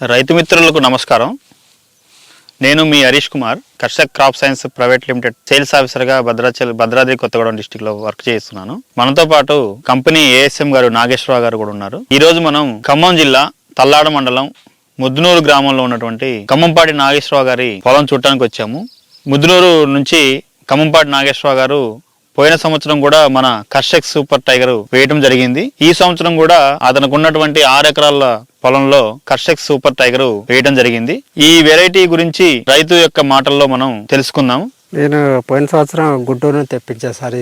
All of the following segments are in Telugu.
రైతు మిత్రులకు నమస్కారం. నేను మీ Harish Kumar Karshak crop science private limited sales ఆఫీసర్గా భద్రాచల్ భద్రాద్రి కొత్తగూడెం డిస్టిక్లో వర్క్ చేస్తున్నాను. మనతో పాటు కంపెనీ ఏఎస్ఎం గారు నాగేశ్వరరావు గారు కూడా ఉన్నారు. ఈరోజు మనం ఖమ్మం జిల్లా తల్లాడ మండలం ముద్దునూరు గ్రామంలో ఉన్నటువంటి ఖమ్మంపాటి నాగేశ్వరరావు గారి పొలం చూడటానికి వచ్చాము. ముద్దునూరు నుంచి ఖమ్మంపాటి నాగేశ్వరరావు గారు పోయిన సంవత్సరం కూడా మన కర్షక్ సూపర్ టైగర్ వేయటం జరిగింది. ఈ సంవత్సరం కూడా అతనికి ఉన్నటువంటి ఆరు ఎకరాల పొలంలో కర్షక్ సూపర్ టైగర్ వేయడం జరిగింది. ఈ వెరైటీ గురించి రైతు యొక్క మాటల్లో మనం తెలుసుకుందాం. నేను పోయిన సంవత్సరం గుంటూరు నుంచి తెప్పించా సార్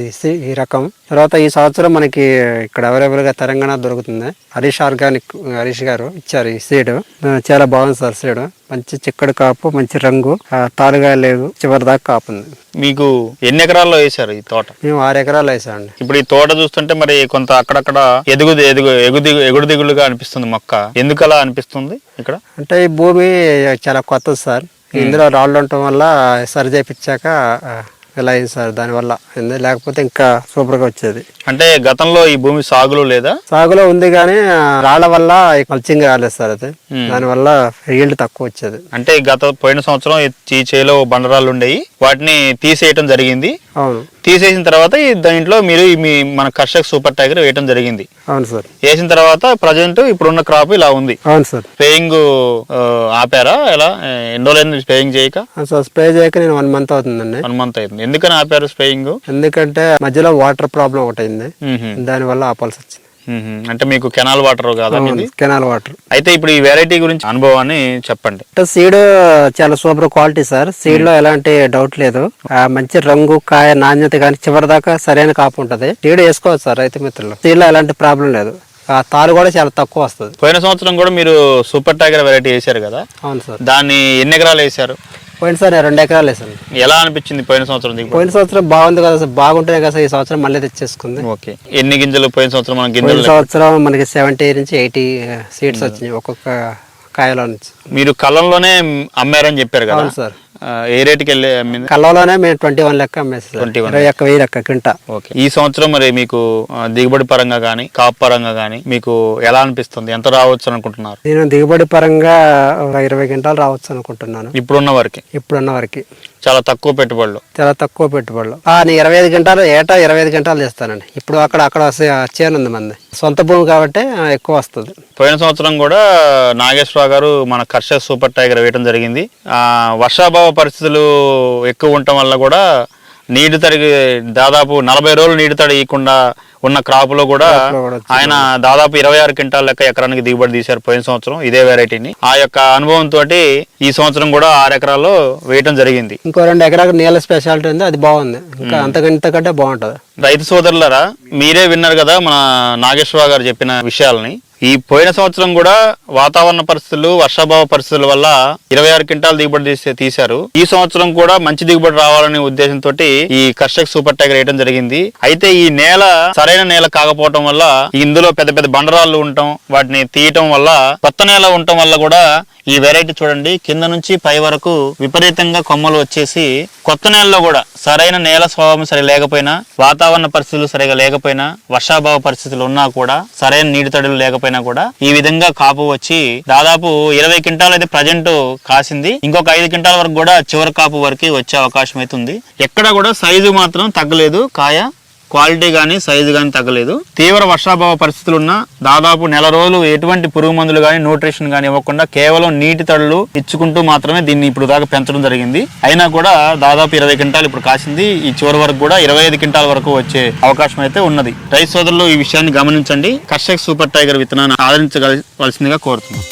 ఈ రకం. తర్వాత ఈ సంవత్సరం మనకి ఇక్కడ అవైలబుల్గా తెలంగాణ దొరుకుతుంది. హరీష్ ఆర్గానిక్ హరీష్ గారు ఇచ్చారు ఈ సీడ్. చాలా బాగుంది సార్ సీడ్. మంచి చిక్కడి కాపు మంచి రంగు తాలుగా లేదు చివరి దాకా కాపు ఉంది మీకు ఎన్ని ఎకరాల్లో వేశారు ఈ తోట? మేము ఆరు ఎకరాలు వేసామండి. ఇప్పుడు ఈ తోట చూస్తుంటే మరి కొంత అక్కడక్కడ ఎదుగు ఎదుగు ఎగుది ఎగుడు దిగులుగా అనిపిస్తుంది మొక్క. ఎందుకు అలా అనిపిస్తుంది ఇక్కడ? అంటే ఈ భూమి చాలా కొత్తది సార్. ఇందులో రాళ్ళు ఉండటం వల్ల సరి చేపించాక ఆ, ఇలా అయింది సార్? దానివల్ల లేకపోతే ఇంకా సూపర్గా వచ్చేది. అంటే గతంలో ఈ భూమి సాగులో లేదా? సాగులో ఉంది కానీ రాళ్ళ వల్ల మల్చింగ్ రాలేదు సార్ అది. దానివల్ల ఈల్డ్ తక్కువ వచ్చేది. అంటే గత పోయిన సంవత్సరం ఈ- ఈ చేలో బండరాళ్ళు ఉండేవి వాటిని తీసేయటం జరిగింది. అవును. తీసేసిన తర్వాత ఈ దాంట్లో మీరు మీ మన కర్షక్ సూపర్ టైగర్ వేయటం జరిగింది. అవును సార్. వేసిన తర్వాత ప్రజెంట్ ఇప్పుడున్న క్రాప్ ఇలా ఉంది. అవును సార్. స్ప్రేయింగ్ ఆపారా? ఎలా? ఎన్ని రోజులైంది స్ప్రేయింగ్ చేయక? సార్ స్ప్రే చేయక నేను వన్ మంత్ అవుతుందండి. వన్ మంత్ అయింది. ఎందుకని ఆపారు స్ప్రేయింగ్ ఎందుకంటే మధ్యలో వాటర్ ప్రాబ్లం ఒకటి అయింది. దానివల్ల ఆపాల్సి వచ్చింది. అంటే మీకు కెనాల్ వాటర్ కాదా కెనాల్ వాటర్. అయితే ఇప్పుడు ఈ వెరైటీ గురించి అనుభవాన్ని చెప్పండి. అంటే సీడ్ చాలా సూపర్ క్వాలిటీ సార్. సీడ్లో ఎలాంటి డౌట్ లేదు. ఆ మంచి రంగు కాయ నాణ్యత కానీ చివరి దాకా సరైన కాపు ఉంటది. సీడ్ వేసుకోవచ్చు సార్ రైతు మిత్రులు. సీడ్లో ఎలాంటి ప్రాబ్లం లేదు. ఆ తాలు కూడా చాలా తక్కువ వస్తుంది. పోయిన సంవత్సరం కూడా మీరు సూపర్ టైగర్ వెరైటీ వేశారు కదా? అవును సార్. దాన్ని ఎన్ని ఎకరాలు వేశారు? పోయిన సార్ రెండు ఎకరాలు వేసాను ఎలా అనిపించింది పోయిన సంవత్సరం పోయిన సంవత్సరం బాగుంది కదా సార్. బాగుంటేనే కదా సార్ ఈ సంవత్సరం మళ్ళీ తెచ్చేసుకుంది. ఓకే. ఎన్ని గింజలు పోయిన సంవత్సరం మనం పోయిన గింజలు సంవత్సరం మనకి సెవెంటీ నుంచి ఎయిటీ సీడ్స్ వచ్చినాయి ఒక్కొక్క కాయలో నుంచి. మీరు కళ్ళంలోనే అమ్మారని చెప్పారు కదా. సార్. ఏ రేటుకి వెళ్ళి అమ్మింది? మేము ట్వంటీ వన్ లెక్క అమ్మేసి 21 ఇరవై ఒక్క వెయ్యి లెక్క కింట. ఓకే. ఈ సంవత్సరం మరి మీకు దిగుబడి పరంగా కానీ కాపు పరంగా కానీ మీకు ఎలా అనిపిస్తుంది? ఎంత రావచ్చు అనుకుంటున్నారు? నేను దిగుబడి పరంగా ఇరవై క్వింటాలు రావచ్చు అనుకుంటున్నాను. ఇప్పుడున్న వరకు? ఇప్పుడున్న వరకు. చాలా తక్కువ పెట్టుబడులు. చాలా తక్కువ పెట్టుబడులు. ఆ, నేను ఇరవై ఐదు గంటలు ఏటా ఇరవై ఐదు గంటలు చేస్తానండి. ఇప్పుడు అక్కడ అక్కడ చేను ఉంది మంది. సొంత భూమి కాబట్టి ఎక్కువ వస్తుంది. పోయిన సంవత్సరం కూడా నాగేశ్వరరావు గారు మన కర్షక సూపర్ టైగర్ వేయడం జరిగింది. ఆ వర్షాభావ పరిస్థితులు ఎక్కువ ఉండటం వల్ల కూడా నీటి తడిగి దాదాపు నలభై రోజులు నీటి తడి ఇవ్వకుండా ఉన్న క్రాపులో కూడా లో కూడా. ఆయన దాదాపు ఇరవై ఆరు క్వింటాల లెక్క ఎకరానికి దిగుబడి తీశారు పోయిన సంవత్సరం. ఇదే వెరైటీని ఆ యొక్క అనుభవంతో ఈ సంవత్సరం కూడా ఆరు ఎకరాల్లో వేయటం జరిగింది. ఇంకో రెండు ఎకరాలకు నీళ్ళ స్పెషాలిటీ ఉంది అది బాగుంది. ఇంకా అంతకంటే బాగుంటుంది. రైతు సోదరులరా మీరే విన్నారు కదా మన నాగేశ్వరరావు గారు చెప్పిన విషయాలని. ఈ పోయిన సంవత్సరం కూడా వాతావరణ పరిస్థితులు వర్షాభావ పరిస్థితుల వల్ల ఇరవై ఆరు క్వింటాల్ దిగుబడి తీసే తీశారు. ఈ సంవత్సరం కూడా మంచి దిగుబడి రావాలనే ఉద్దేశంతో ఈ కర్షక్ సూపర్ టైగర్ వేయడం జరిగింది. అయితే ఈ నేల సరైన నేల కాకపోవటం వల్ల ఇందులో పెద్ద పెద్ద బండరాళ్ళు ఉండటం వాటిని తీయటం వల్ల కొత్త నేల ఉండటం వల్ల కూడా ఈ వెరైటీ చూడండి కింద నుంచి పై వరకు విపరీతంగా కొమ్మలు వచ్చేసి కొత్త నేలలో కూడా సరైన నేల స్వభావం సరి లేకపోయినా వాతావరణ పరిస్థితులు సరిగా లేకపోయినా వర్షాభావ పరిస్థితులు ఉన్నా కూడా సరైన నీటి తడులు లేకపోయినా కూడా ఈ విధంగా కాపు వచ్చి దాదాపు ఇరవై క్వింటాల్ అయితే ప్రజెంట్ కాసింది. ఇంకొక ఐదు క్వింటాల వరకు కూడా చివరి కాపు వరకు వచ్చే అవకాశం అయితే ఉంది. ఎక్కడ కూడా సైజు మాత్రం తగ్గలేదు. కాయ క్వాలిటీ కానీ సైజు కానీ తగ్గలేదు. తీవ్ర వర్షాభావ పరిస్థితులు ఉన్న దాదాపు నెల రోజులు ఎటువంటి పురుగు మందులు కానీ న్యూట్రిషన్ కానీ ఇవ్వకుండా కేవలం నీటి తడులు ఇచ్చుకుంటూ మాత్రమే దీన్ని ఇప్పుడు దాకా పెంచడం జరిగింది. అయినా కూడా దాదాపు ఇరవై క్వింటాలు ఇప్పుడు కాసింది. ఈ చివరి వరకు కూడా ఇరవై ఐదు క్వింటాల వరకు వచ్చే అవకాశం అయితే ఉన్నది. రైతు సోదరులు ఈ విషయాన్ని గమనించండి. కర్షక్ సూపర్ టైగర్ విత్తనాన్ని ఆదరించగలవలసిందిగా కోరుతున్నాం.